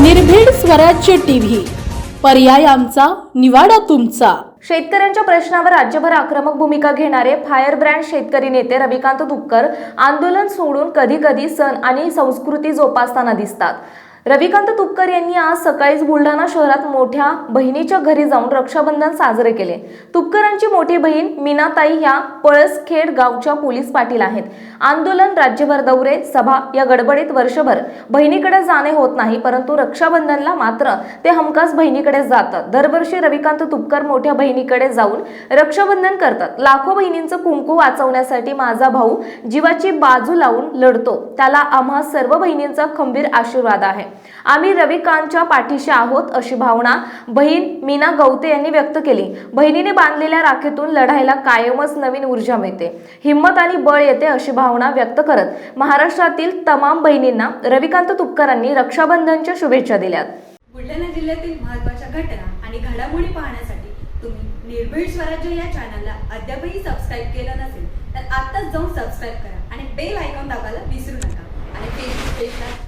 निर्भीड स्वराज्य टीव्ही. पर्याय आमचा निवाडा तुमचा. शेतकऱ्यांच्या प्रश्नावर राज्यभर आक्रमक भूमिका घेणारे फायर ब्रँड शेतकरी नेते रविकांत दुक्कर आंदोलन सोडून कधी कधी सण आणि संस्कृती जोपासताना दिसतात. रविकांत तुपकर यांनी आज सकाळीच बुलढाणा शहरात मोठ्या बहिणीच्या घरी जाऊन रक्षाबंधन साजरे केले. तुपकरांची मोठी बहीण मीनाताई ह्या पळसखेड गावच्या पोलीस पाटील आहेत. आंदोलन राज्यभर दौरे सभा या गडबडीत वर्षभर बहिणीकडे जाणे होत नाही परंतु रक्षाबंधनला मात्र ते हमखास बहिणीकडे जातात. दरवर्षी रविकांत तुपकर मोठ्या बहिणीकडे जाऊन रक्षाबंधन करतात. लाखो बहिणींचं कुंकू वाचवण्यासाठी माझा भाऊ जीवाची बाजू लावून लढतो. त्याला आम्हा सर्व बहिणींचा खंबीर आशीर्वाद आहे. आम्ही रविकांतच्या पाठीशी आहोत अशी भावना बहीण मीना गवते यांनी व्यक्त केली. बहिणीने बांधलेल्या राखेतून लढायला कायमच नवीन ऊर्जा मिळते. हिंमत आणि बळ येते अशी भावना व्यक्त करत महाराष्ट्रातील तमाम बहिणींना रविकांत तुपकरांनी रक्षाबंधनच्या शुभेच्छा दिल्यात. बुलढाणा जिल्ह्यातील महत्त्वाच्या घटना आणि घडामोडी पाहण्यासाठी तुम्ही निर्भीड स्वराज्य या चॅनलला अद्यापही सबस्क्राईब केलं नसेल तर आत्ताच जाऊन सबस्क्राईब करा आणि बेल आयकॉन दाबायला विसरू नका. आणि फेसबुक पेजला